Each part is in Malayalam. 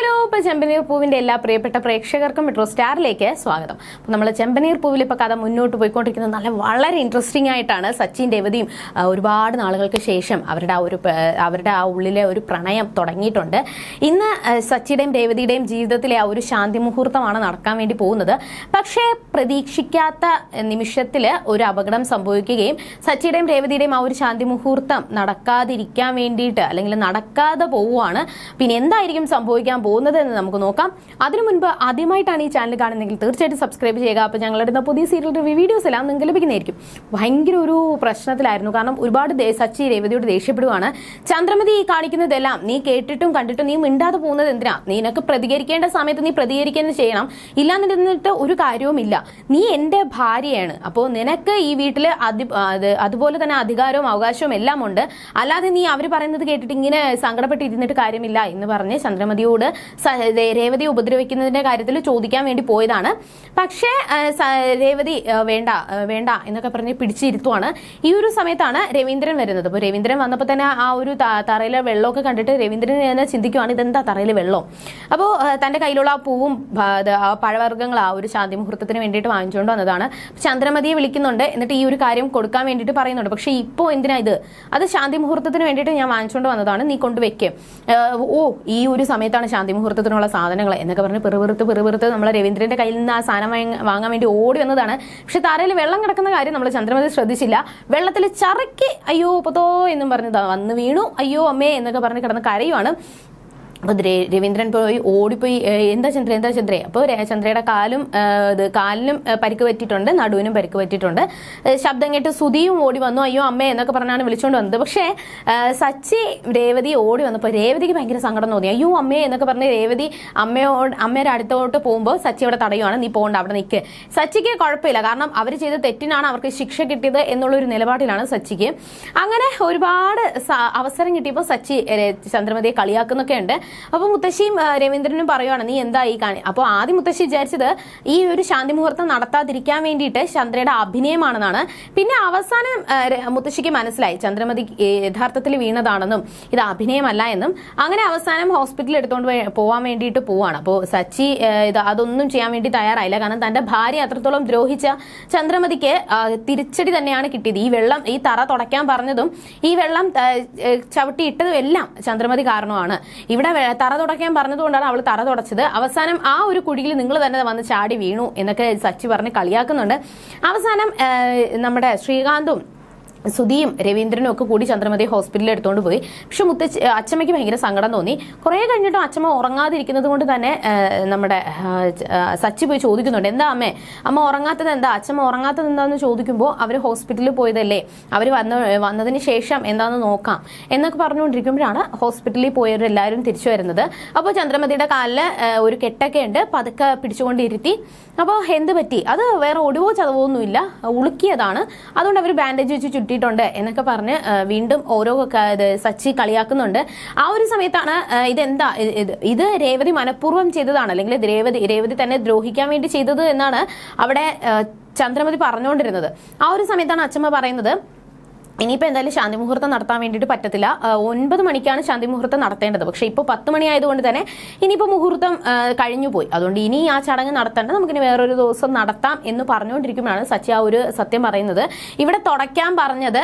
ഹലോ ഇപ്പോൾ ചെമ്പനീർ പൂവിന്റെ എല്ലാ പ്രിയപ്പെട്ട പ്രേക്ഷകർക്കും മെട്രോ സ്റ്റാറിലേക്ക് സ്വാഗതം. അപ്പോൾ നമ്മൾ ചെമ്പനീർ പൂവിൽ ഇപ്പോൾ കഥ മുന്നോട്ട് പോയിക്കൊണ്ടിരിക്കുന്നത് നല്ല വളരെ ഇൻട്രസ്റ്റിംഗ് ആയിട്ടാണ് സച്ചിൻ രവതിയും ഒരുപാട് നാളുകൾക്ക് ശേഷം അവരുടെ ആ ഒരു അവരുടെ ആ ഉള്ളിലെ ഒരു പ്രണയം തുടങ്ങിയിട്ടുണ്ട്. ഇന്ന് സച്ചിയുടെയും രേവതിയുടെയും ജീവിതത്തിലെ ആ ഒരു ശാന്തി മുഹൂർത്തമാണ് നടക്കാൻ വേണ്ടി പോകുന്നത്. പക്ഷേ പ്രതീക്ഷിക്കാത്ത നിമിഷത്തിൽ ഒരു അപകടം സംഭവിക്കുകയും സച്ചിയുടെയും രേവതിയുടെയും ആ ഒരു ശാന്തി മുഹൂർത്തം നടക്കാതിരിക്കാൻ വേണ്ടിയിട്ട് അല്ലെങ്കിൽ നടക്കാതെ പോവുകയാണ്. പിന്നെ എന്തായിരിക്കും സംഭവിക്കാൻ പോകുന്നത് എന്ന് നമുക്ക് നോക്കാം. അതിനു മുൻപ് ആദ്യമായിട്ടാണ് ഈ ചാനൽ കാണുന്നതെങ്കിൽ തീർച്ചയായിട്ടും സബ്സ്ക്രൈബ് ചെയ്യുക. അപ്പോൾ ഞങ്ങളുടെ പുതിയ സീരിയൽ റിവ്യൂ വീഡിയോസ് എല്ലാം നിങ്ങൾക്ക് ലഭിക്കുന്നതായിരിക്കും. ഭയങ്കര ഒരു പ്രശ്നത്തിലായിരുന്നു. കാരണം ഒരുപാട് സച്ചി രേവതിയോട് ദേഷ്യപ്പെടുവാണ്. ചന്ദ്രമതി ഈ കാണിക്കുന്നതെല്ലാം നീ കേട്ടിട്ടും കണ്ടിട്ടും നീ മിണ്ടാതെ പോകുന്നത് എന്തിനാ? നിനക്ക് പ്രതികരിക്കേണ്ട സമയത്ത് നീ പ്രതികരിക്കുന്നത് ചെയ്യണം. ഇല്ലാന്നിരുന്നിട്ട് ഒരു കാര്യവുമില്ല. നീ എന്റെ ഭാര്യയാണ്. അപ്പോൾ നിനക്ക് ഈ വീട്ടിൽ അതുപോലെ തന്നെ അധികാരവും അവകാശവും എല്ലാം ഉണ്ട് അല്ലാതെ നീ അവർ പറയുന്നത് കേട്ടിട്ട് ഇങ്ങനെ സങ്കടപ്പെട്ട് ഇരുന്നിട്ട് കാര്യമില്ല എന്ന് പറഞ്ഞ് ചന്ദ്രമതിയോട് രേവതി ഉപദ്രവിക്കുന്നതിന്റെ കാര്യത്തിൽ ചോദിക്കാൻ വേണ്ടി പോയതാണ്. പക്ഷേ രേവതി വേണ്ട വേണ്ട എന്നൊക്കെ പറഞ്ഞ് പിടിച്ചിരുത്തുവാണ്. ഈ ഒരു സമയത്താണ് രവീന്ദ്രൻ വരുന്നത്. അപ്പോൾ രവീന്ദ്രൻ വന്നപ്പോൾ തന്നെ ആ ഒരു തറയിലെ വെള്ളമൊക്കെ കണ്ടിട്ട് രവീന്ദ്രൻ തന്നെ ചിന്തിക്കുവാണ് ഇതെന്താ തറയിൽ വെള്ളം? അപ്പോൾ തന്റെ കയ്യിലുള്ള ആ പൂവും പഴവർഗങ്ങൾ ആ ഒരു ശാന്തി മുഹൂർത്തത്തിന് വേണ്ടിയിട്ട് വാങ്ങിച്ചുകൊണ്ട് വന്നതാണ്. ചന്ദ്രമതിയെ വിളിക്കുന്നുണ്ട്. എന്നിട്ട് ഈ ഒരു കാര്യം കൊടുക്കാൻ വേണ്ടിയിട്ട് പറയുന്നുണ്ട്. പക്ഷേ ഇപ്പോൾ എന്തിനാ ഇത്? അത് ശാന്തി മുഹൂർത്തത്തിന് വേണ്ടിയിട്ട് ഞാൻ വാങ്ങിച്ചുകൊണ്ട് വന്നതാണ്. നീ കൊണ്ടുവയ്ക്ക്. ഓ ഈ ഒരു സമയത്താണ് ശാന്തി മുഹൂർത്തത്തിനുള്ള സാധനങ്ങൾ എന്നൊക്കെ പറഞ്ഞ് പെറുപെറുത്ത് പെറുപെറുത്ത് നമ്മൾ രവീന്ദ്രന്റെ കയ്യിൽ നിന്ന് ആ സാധനം വാങ്ങാൻ വേണ്ടി ഓടി വന്നതാണ്. പക്ഷെ തറയിൽ വെള്ളം കിടക്കുന്ന കാര്യം നമ്മൾ ചന്ദ്രമതി ശ്രദ്ധിച്ചില്ല. വെള്ളത്തിൽ ചറക്കി അയ്യോ പൊതോ എന്നും പറഞ്ഞ് വന്ന് വീണു. അയ്യോ അമ്മേ എന്നൊക്കെ പറഞ്ഞ് കിടന്ന് കരയുവാണ്. അപ്പോൾ രവീന്ദ്രൻ പോയി ഓടിപ്പോയി എന്താ ചന്ദ്ര എന്താ ചന്ദ്ര? അപ്പോൾ ചന്ദ്രയുടെ കാലും ഇത് കാലിനും പരിക്ക് പറ്റിയിട്ടുണ്ട് നടുവിനും പരിക്ക് പറ്റിയിട്ടുണ്ട്. ശബ്ദം കേട്ട് സുധിയും ഓടി വന്നു അയ്യോ അമ്മേ എന്നൊക്കെ പറഞ്ഞാണ് വിളിച്ചുകൊണ്ട് വന്നത്. പക്ഷേ സച്ചി രേവതി ഓടി വന്നപ്പോൾ രേവതിക്ക് ഭയങ്കര സങ്കടം തോന്നി. അയ്യോ അമ്മേ എന്നൊക്കെ പറഞ്ഞ് രേവതി അമ്മയോട് അമ്മയുടെ അടുത്തോട്ട് പോകുമ്പോൾ സച്ചി അവിടെ തടയുവാണ്. നീ പോകണ്ട അവിടെ നിൽക്ക് സച്ചിക്ക് കുഴപ്പമില്ല. കാരണം അവർ ചെയ്ത തെറ്റിനാണ് അവർക്ക് ശിക്ഷ കിട്ടിയത് എന്നുള്ളൊരു നിലപാടിലാണ് സച്ചിക്ക്. അങ്ങനെ ഒരുപാട് അവസരം കിട്ടിയപ്പോൾ സച്ചി ചന്ദ്രമതിയെ കളിയാക്കുന്നൊക്കെ ഉണ്ട്. അപ്പോൾ മുത്തശ്ശിയും രവീന്ദ്രനും പറയുവാണ് നീ എന്താ ഈ കാണി അപ്പോൾ ആദ്യം മുത്തശ്ശി വിചാരിച്ചത് ഈ ഒരു ശാന്തി മുഹൂർത്തം നടത്താതിരിക്കാൻ വേണ്ടിയിട്ട് ചന്ദ്രയുടെ അഭിനയമാണെന്നാണ്. പിന്നെ അവസാനം മുത്തശ്ശിക്ക് മനസ്സിലായി ചന്ദ്രമതി യഥാർത്ഥത്തിൽ വീണതാണെന്നും ഇത് അഭിനയമല്ല എന്നും. അങ്ങനെ അവസാനം ഹോസ്പിറ്റലിൽ എടുത്തുകൊണ്ട് പോകാൻ വേണ്ടിയിട്ട് പോവാണ്. അപ്പോൾ സച്ചി ഇത് അതൊന്നും ചെയ്യാൻ വേണ്ടി തയ്യാറായില്ല. കാരണം തന്റെ ഭാര്യ അത്രത്തോളം ദ്രോഹിച്ച ചന്ദ്രമതിക്ക് തിരിച്ചടി തന്നെയാണ് കിട്ടിയത്. ഈ വെള്ളം ഈ തറ തുടയ്ക്കാൻ പറഞ്ഞതും ഈ വെള്ളം ചവിട്ടിയിട്ടതും എല്ലാം ചന്ദ്രമതി കാരണമാണ്. ഇവിടെ തറ തുടക്കാൻ പറഞ്ഞതുകൊണ്ടാണ് അവൾ തറ തുടച്ചത്. അവസാനം ആ ഒരു കുഴിയിൽ നിങ്ങൾ തന്നെ വന്ന് ചാടി വീണു എന്നൊക്കെ സച്ചി പറഞ്ഞ് കളിയാക്കുന്നുണ്ട്. അവസാനം നമ്മുടെ ശ്രീകാന്തും സുധിയും രവീന്ദ്രനും ഒക്കെ കൂടി ചന്ദ്രമതി ഹോസ്പിറ്റലിൽ എടുത്തുകൊണ്ട് പോയി. പക്ഷെ മുത്തച്ഛ അച്ഛമ്മയ്ക്ക് ഭയങ്കര സങ്കടം തോന്നി. കുറേ കഴിഞ്ഞിട്ടും അച്ഛമ്മ ഉറങ്ങാതിരിക്കുന്നത് കൊണ്ട് തന്നെ നമ്മുടെ സച്ചി പോയി ചോദിക്കുന്നുണ്ട്. എന്താ അമ്മേ അമ്മ ഉറങ്ങാത്തത് എന്താ? അച്ഛമ്മ ഉറങ്ങാത്തത് എന്താന്ന് ചോദിക്കുമ്പോൾ അവർ ഹോസ്പിറ്റലിൽ പോയതല്ലേ? അവർ വന്ന വന്നതിന് ശേഷം എന്താന്ന് നോക്കാം. എന്നൊക്കെ പറഞ്ഞുകൊണ്ടിരിക്കുമ്പോഴാണ് ഹോസ്പിറ്റലിൽ പോയവരെല്ലാവരും തിരിച്ചു വരുന്നത്. അപ്പോൾ ചന്ദ്രമതിയുടെ കാലിൽ ഒരു കെട്ടൊക്കെ ഉണ്ട്. പതുക്കെ പിടിച്ചുകൊണ്ടിരുത്തി. അപ്പോൾ എന്ത് പറ്റി? അത് വേറെ ഒടിവോ ചതവോ ഒന്നുമില്ല. ഉളുക്കിയതാണ്. അതുകൊണ്ട് അവർ ബാൻഡേജ് വെച്ച് ചുറ്റിയിട്ടുണ്ട് എന്നൊക്കെ പറഞ്ഞ് വീണ്ടും ഓരോ സച്ചി കളിയാക്കുന്നുണ്ട്. ആ ഒരു സമയത്താണ് ഇതെന്താ ഇത് ഇത് ഇത് രേവതി മനഃപൂർവം ചെയ്തതാണ് അല്ലെങ്കിൽ രേവതി രേവതി തന്നെ ദ്രോഹിക്കാൻ വേണ്ടി ചെയ്തത് എന്നാണ് അവിടെ ചന്ദ്രമതി പറഞ്ഞുകൊണ്ടിരുന്നത്. ആ ഒരു സമയത്താണ് അച്ഛമ്മ പറയുന്നത് ഇനിയിപ്പോൾ എന്തായാലും ശാന്തി മുഹൂർത്തം നടത്താൻ വേണ്ടിയിട്ട് പറ്റത്തില്ല. ഒൻപത് മണിക്കാണ് ശാന്തി മുഹൂർത്തം നടത്തേണ്ടത്. പക്ഷേ ഇപ്പോൾ പത്ത് മണി ആയതുകൊണ്ട് തന്നെ ഇനിയിപ്പോൾ മുഹൂർത്തം കഴിഞ്ഞു പോയി. അതുകൊണ്ട് ഇനി ആ ചടങ്ങ് നടത്തേണ്ട നമുക്കിനി വേറൊരു ദിവസം നടത്താം എന്ന് പറഞ്ഞുകൊണ്ടിരിക്കുമ്പോഴാണ് സച്ചി ആ ഒരു സത്യം പറയുന്നത്. ഇവിടെ തുടയ്ക്കാൻ പറഞ്ഞത്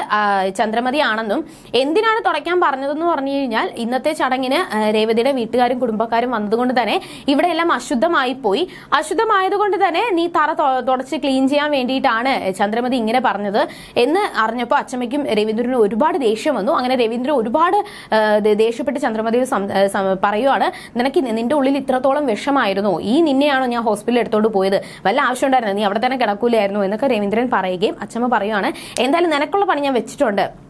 ചന്ദ്രമതി ആണെന്നും എന്തിനാണ് തുടയ്ക്കാൻ പറഞ്ഞതെന്ന് പറഞ്ഞു കഴിഞ്ഞാൽ ഇന്നത്തെ ചടങ്ങിന് രേവതിയുടെ വീട്ടുകാരും കുടുംബക്കാരും വന്നതുകൊണ്ട് തന്നെ ഇവിടെ എല്ലാം അശുദ്ധമായി പോയി അശുദ്ധമായതുകൊണ്ട് തന്നെ നീ തറ തുടച്ച് ക്ലീൻ ചെയ്യാൻ വേണ്ടിയിട്ടാണ് ചന്ദ്രമതി ഇങ്ങനെ പറഞ്ഞത് എന്ന് അറിഞ്ഞപ്പോൾ അച്ഛമ്മയ്ക്കും രവീന്ദ്രനും ഒരുപാട് ദേഷ്യം വന്നു. അങ്ങനെ രവീന്ദ്രൻ ഒരുപാട് ദേഷ്യപ്പെട്ട് സം- പറയുവാണ് നിനക്ക് നിന്റെ ഉള്ളിൽ ഇത്രത്തോളം വിഷമായിരുന്നു. ഈ നിന്നെയാണോ ഞാൻ ഹോസ്പിറ്റലിൽ എടുത്തോണ്ട് പോയത്? വല്ല ആവശ്യം ഉണ്ടായിരുന്നു നീ അവിടെ തന്നെ കിടക്കൂലായിരുന്നു എന്നൊക്കെ രവീന്ദ്രൻ പറയുകയും അച്ഛമ്മ പറയുവാണ് എന്തായാലും നിനക്കുള്ള പണി ഞാൻ വെച്ചിട്ടുണ്ട്.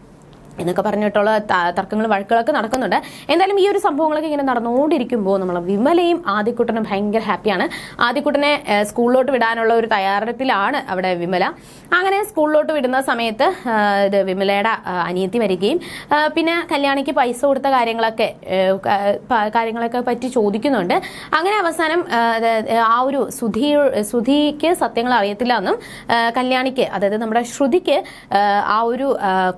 എന്നൊക്കെ പറഞ്ഞിട്ടുള്ള തർക്കങ്ങൾ വഴക്കുകളൊക്കെ നടക്കുന്നുണ്ട്. എന്തായാലും ഈ ഒരു സംഭവങ്ങളൊക്കെ ഇങ്ങനെ നടന്നുകൊണ്ടിരിക്കുമ്പോൾ നമ്മൾ വിമലയും ആദ്യക്കുട്ടനും ഭയങ്കര ഹാപ്പിയാണ്. ആദ്യക്കുട്ടനെ സ്കൂളിലോട്ട് വിടാനുള്ള ഒരു തയ്യാറെടുപ്പിലാണ് അവിടെ വിമല. അങ്ങനെ സ്കൂളിലോട്ട് വിടുന്ന സമയത്ത് ഇത് വിമലയുടെ അനിയത്തി വരികയും പിന്നെ കല്യാണിക്ക് പൈസ കൊടുത്ത കാര്യങ്ങളൊക്കെ കാര്യങ്ങളൊക്കെ പറ്റി ചോദിക്കുന്നുണ്ട്. അങ്ങനെ അവസാനം ആ ഒരു സുധി സുധിക്ക് സത്യങ്ങൾ അറിയത്തില്ല എന്നും കല്യാണിക്ക് അതായത് നമ്മുടെ ശ്രുതിക്ക് ആ ഒരു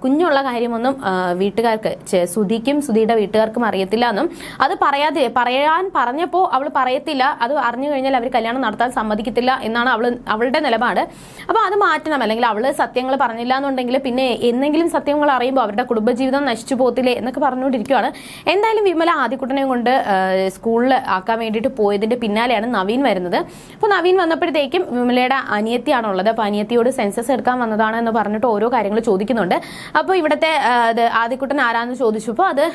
കുഞ്ഞുള്ള കാര്യമൊന്നും എന്നും വീട്ടുകാർക്ക് സുധിക്കും സുധിയുടെ വീട്ടുകാർക്കും അറിയത്തില്ല എന്നും. അത് പറയാതെ പറയാൻ പറഞ്ഞപ്പോൾ അവൾ പറയത്തില്ല. അത് അറിഞ്ഞു കഴിഞ്ഞാൽ അവർ കല്യാണം നടത്താൻ സമ്മതിക്കത്തില്ല എന്നാണ് അവൾ അവളുടെ നിലപാട്. അപ്പോൾ അത് മാറ്റണം. അല്ലെങ്കിൽ അവൾ സത്യങ്ങൾ പറഞ്ഞില്ല എന്നുണ്ടെങ്കിൽ പിന്നെ എന്തെങ്കിലും സത്യങ്ങൾ അറിയുമ്പോൾ അവരുടെ കുടുംബജീവിതം നശിച്ചു പോകത്തില്ലേ എന്നൊക്കെ പറഞ്ഞുകൊണ്ടിരിക്കുകയാണ് എന്തായാലും വിമല ആദ്യക്കുട്ടനെ കൊണ്ട് സ്കൂളിൽ ആക്കാൻ വേണ്ടിയിട്ട് പോയതിന്റെ പിന്നാലെയാണ് നവീൻ വരുന്നത്. അപ്പോൾ നവീൻ വന്നപ്പോഴത്തേക്കും വിമലയുടെ അനിയത്തിയാണുള്ളത്. അപ്പോൾ അനിയത്തിയോട് സെൻസസ് എടുക്കാൻ വന്നതാണ് എന്ന് പറഞ്ഞിട്ട് ഓരോ കാര്യങ്ങൾ ചോദിക്കുന്നുണ്ട്. അപ്പോൾ ഇവിടുത്തെ ഇത് ആദ്യക്കുട്ടൻ ആരാന്ന് ചോദിച്ചപ്പോൾ അത്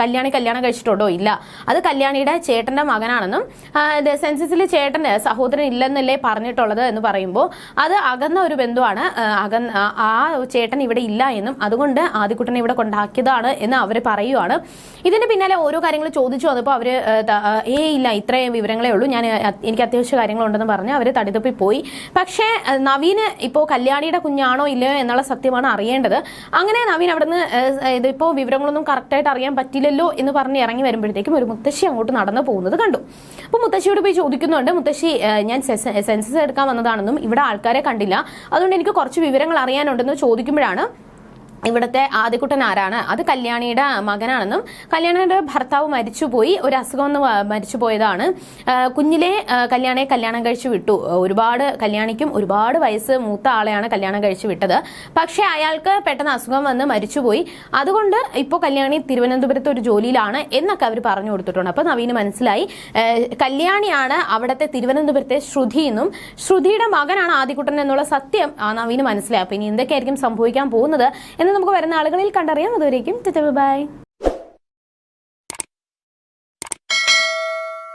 കല്യാണി കല്യാണം കഴിച്ചിട്ടുണ്ടോ? ഇല്ല. അത് കല്യാണിയുടെ ചേട്ടന്റെ മകനാണെന്നും സെൻസസിൽ ചേട്ടന് സഹോദരൻ ഇല്ലെന്നല്ലേ പറഞ്ഞിട്ടുള്ളത് എന്ന് പറയുമ്പോൾ അത് അകന്ന ഒരു ബന്ധുവാണ്. അകന്ന ആ- ചേട്ടൻ ഇവിടെ ഇല്ല എന്നും അതുകൊണ്ട് ആദ്യക്കുട്ടനെ ഇവിടെ കൊണ്ടാക്കിയതാണ് എന്ന് അവർ പറയുവാണ്. ഇതിന് പിന്നാലെ ഓരോ കാര്യങ്ങൾ ചോദിച്ചു വന്നപ്പോൾ അവർ ഏ ഇല്ല ഇത്രയും വിവരങ്ങളേ ഉള്ളൂ. ഞാൻ എനിക്ക് അത്യാവശ്യ കാര്യങ്ങളുണ്ടെന്ന് പറഞ്ഞ് അവർ തടിതപ്പി പോയി. പക്ഷേ നവീന് ഇപ്പോൾ കല്യാണിയുടെ കുഞ്ഞാണോ ഇല്ലയോ എന്നുള്ള സത്യമാണ് അറിയേണ്ടത്. അങ്ങനെ നവീൻ അവിടുന്ന് ഇതിപ്പോ വിവരങ്ങളൊന്നും കറക്റ്റായിട്ട് അറിയാൻ പറ്റില്ലല്ലോ എന്ന് പറഞ്ഞ് ഇറങ്ങി വരുമ്പോഴത്തേക്കും ഒരു മുത്തശ്ശി അങ്ങോട്ട് നടന്നു പോകുന്നത് കണ്ടു. അപ്പോൾ മുത്തശ്ശിയോട് പോയി ചോദിക്കുന്നുണ്ട് മുത്തശ്ശി ഞാൻ സെൻസസ് എടുക്കാൻ വന്നതാണെന്നും ഇവിടെ ആൾക്കാരെ കണ്ടില്ല. അതുകൊണ്ട് എനിക്ക് കുറച്ച് വിവരങ്ങൾ അറിയാനുണ്ടെന്ന് ചോദിക്കുമ്പോഴാണ് ഇവിടുത്തെ ആദ്യക്കുട്ടൻ ആരാണ്? അത് കല്യാണിയുടെ മകനാണെന്നും കല്യാണിയുടെ ഭർത്താവ് മരിച്ചുപോയി ഒരു അസുഖം ഒന്ന് മരിച്ചുപോയതാണ്. കുഞ്ഞിലെ കല്യാണയെ കല്യാണം കഴിച്ചു വിട്ടു. ഒരുപാട് കല്യാണിക്കും ഒരുപാട് വയസ്സ് മൂത്ത ആളെയാണ് കല്യാണം കഴിച്ചു വിട്ടത്. പക്ഷേ അയാൾക്ക് പെട്ടെന്ന് അസുഖം വന്ന് മരിച്ചുപോയി. അതുകൊണ്ട് ഇപ്പോൾ കല്യാണി തിരുവനന്തപുരത്ത് ഒരു ജോലിയിലാണ് എന്നൊക്കെ അവർ പറഞ്ഞു കൊടുത്തിട്ടുണ്ട്. അപ്പോൾ നവീന് മനസ്സിലായി. കല്യാണിയാണ് അവിടുത്തെ തിരുവനന്തപുരത്തെ ശ്രുതി എന്നും. ശ്രുതിയുടെ മകനാണ് ആദ്യക്കുട്ടൻ എന്നുള്ള സത്യം ആ നവീന് മനസ്സിലായി. അപ്പോൾ ഇനി എന്തൊക്കെയായിരിക്കും സംഭവിക്കാൻ പോകുന്നത് നമുക്ക് വരുന്ന ആളുകളിൽ കണ്ടറിയാം. അതുവരേക്കും ബൈ.